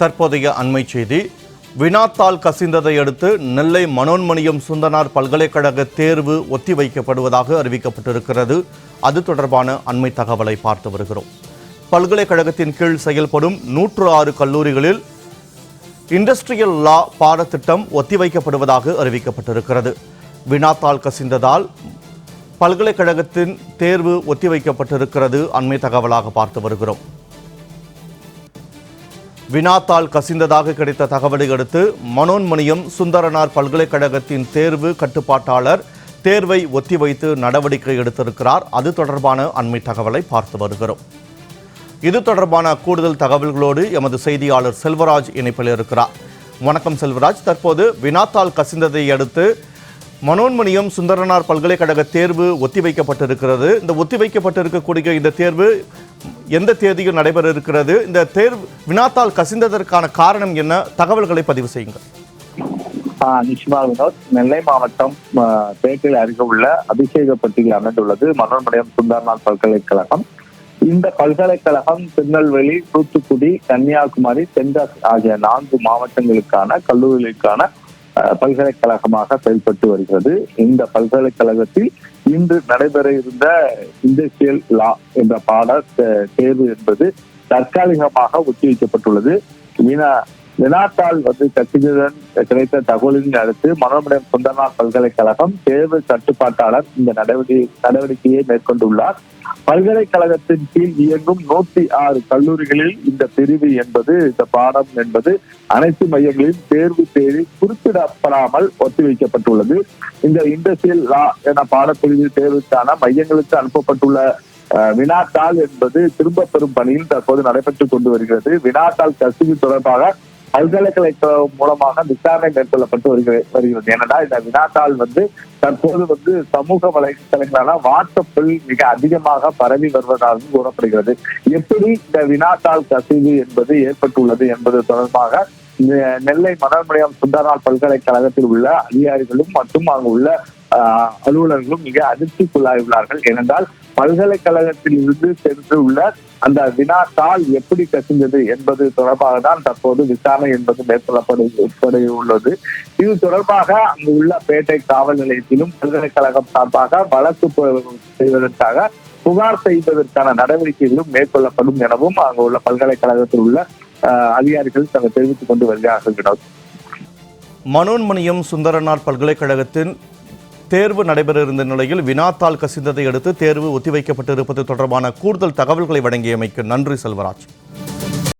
தற்போதைய அண்மை செய்தி. வினாத்தாள் கசிந்ததை அடுத்து நெல்லை மனோன்மணியம் சுந்தனார் பல்கலைக்கழக தேர்வு ஒத்திவைக்கப்படுவதாக அறிவிக்கப்பட்டிருக்கிறது. அது தொடர்பான அண்மை தகவலை பார்த்து வருகிறோம். பல்கலைக்கழகத்தின் கீழ் செயல்படும் நூற்று ஆறு கல்லூரிகளில் இண்டஸ்ட்ரியல் லா பாடத்திட்டம் ஒத்திவைக்கப்படுவதாக அறிவிக்கப்பட்டிருக்கிறது. வினாத்தாள் கசிந்ததால் பல்கலைக்கழகத்தின் தேர்வு ஒத்திவைக்கப்பட்டிருக்கிறது அண்மை தகவலாக பார்த்து வருகிறோம். வினாத்தாள் கசிந்ததாக கிடைத்த தகவலை அடுத்து மனோன்மணியம் சுந்தரனார் பல்கலைக்கழகத்தின் தேர்வு கட்டுப்பாட்டாளர் தேர்வை ஒத்திவைத்து நடவடிக்கை எடுத்திருக்கிறார். அது தொடர்பான அண்மை தகவலை பார்த்து வருகிறோம். இது தொடர்பான கூடுதல் தகவல்களோடு எமது செய்தியாளர் செல்வராஜ் இணைப்பில் இருக்கிறார். வணக்கம் செல்வராஜ். தற்போது வினாத்தாள் கசிந்ததை அடுத்து மனோன்மணியம் சுந்தரனார் பல்கலைக்கழக தேர்வு ஒத்திவைக்கப்பட்டிருக்கிறது. இந்த ஒத்திவைக்கப்பட்டிருக்கக்கூடிய இந்த தேர்வு எந்த தேதியில் நடைபெற இருக்கிறது இந்த தேர்வு வினாத்தால் கசிந்ததற்கான காரணம் என்ன? தகவல்களை பதிவு செய்யுங்கள். ஆஹ் நிஷ்மா வினோத் நெல்லை மாவட்டம் ஆஹ், பேட்டையில் அருகே உள்ள அபிஷேகப்பட்டியில் அமைந்துள்ளது மனோன்மணியம் சுந்தரநாத் பல்கலைக்கழகம். இந்த பல்கலைக்கழகம் திருநெல்வேலி தூத்துக்குடி கன்னியாகுமரி தென்காசி ஆகிய நான்கு மாவட்டங்களுக்கான கல்லூரிகளுக்கான பல்கலைக்கழகமாக செயல்பட்டு வருகிறது. இந்த பல்கலைக்கழகத்தில் இன்று நடைபெற இருந்த இண்டஸ்ட்ரியல் லா என்ற பாட தேர்வு என்பது தற்காலிகமாக ஒத்திவைக்கப்பட்டுள்ளது. வினா வினாத்தாள் வந்து கட்சிகளுடன் கிடைத்த தகவலின் அடுத்து மனோமயம் சுந்தரநாத் பல்கலைக்கழகம் தேர்வு கட்டுப்பாட்டாளர் இந்த நடவடிக்கை நடவடிக்கையை மேற்கொண்டுள்ளார். பல்கலைக்கழகத்தின் கீழ் இயங்கும் நூத்தி ஆறு கல்லூரிகளில் இந்த பிரிவு என்பது இந்த பாடம் என்பது அனைத்து மையங்களிலும் தேர்வு தேதி குறிப்பிடப்படாமல் ஒத்திவைக்கப்பட்டுள்ளது. இந்த இண்டஸ்ட்ரியல் லா என பாடப்பிரிவு தேர்வுக்கான மையங்களுக்கு அனுப்பப்பட்டுள்ள அஹ், வினாத்தாள் என்பது திரும்ப பெறும் பணியில் தற்போது நடைபெற்றுக் கொண்டு வருகிறது. வினாத்தாள் கசிவு தொடர்பாக பல்கலைக்கழகம் மூலமாக விசாரணை மேற்கொள்ளப்பட்டு வருகிறது வருகிறது. ஏனென்றால் இந்த வினாத்தாள் வந்து தற்போது வந்து சமூக வலைத்தளங்களான வாட்ஸ்அப்பில் மிக அதிகமாக பரவி வருவதாகவும் கூறப்படுகிறது. எப்படி இந்த வினாத்தாள் கசிவு என்பது ஏற்பட்டுள்ளது என்பது தொடர்பாக நெல்லை மனோன்மணியம் சுந்தரால் பல்கலைக்கழகத்தில் உள்ள அதிகாரிகளும் மற்றும் அங்கு உள்ள அலுவலர்களும் மிக அதிர்ச்சிக்குள்ளாயுள்ளார்கள் ஏனென்றால் பல்கலைக்கழகத்தில் இருந்து சென்று உள்ள அந்த வினாத்தாள் எப்படி கசிந்தது என்பது தொடர்பாக தான் தற்போது விசாரணை என்பது மேற்கொள்ளப்பட உள்ளது இது தொடர்பாக அங்கு உள்ள பேட்டை காவல் நிலையத்திலும் பல்கலைக்கழகம் சார்பாக வழக்கு செய்வதற்காக புகார் செய்வதற்கான நடவடிக்கைகளும் மேற்கொள்ளப்படும் எனவும் அங்கு உள்ள பல்கலைக்கழகத்தில் உள்ள அதிகாரிகள் தங்கள் தெரிவித்துக் கொண்டு வருகிறார்கள் மனோன்மணியம் சுந்தரனார் பல்கலைக்கழகத்தின் தேர்வு நடைபெற இருந்த நிலையில் வினாத்தாள் கசிந்ததை அடுத்து தேர்வு ஒத்திவைக்கப்பட்டிருப்பது தொடர்பான கூடுதல் தகவல்களை வழங்கியமைக்கு நன்றி செல்வராஜ்.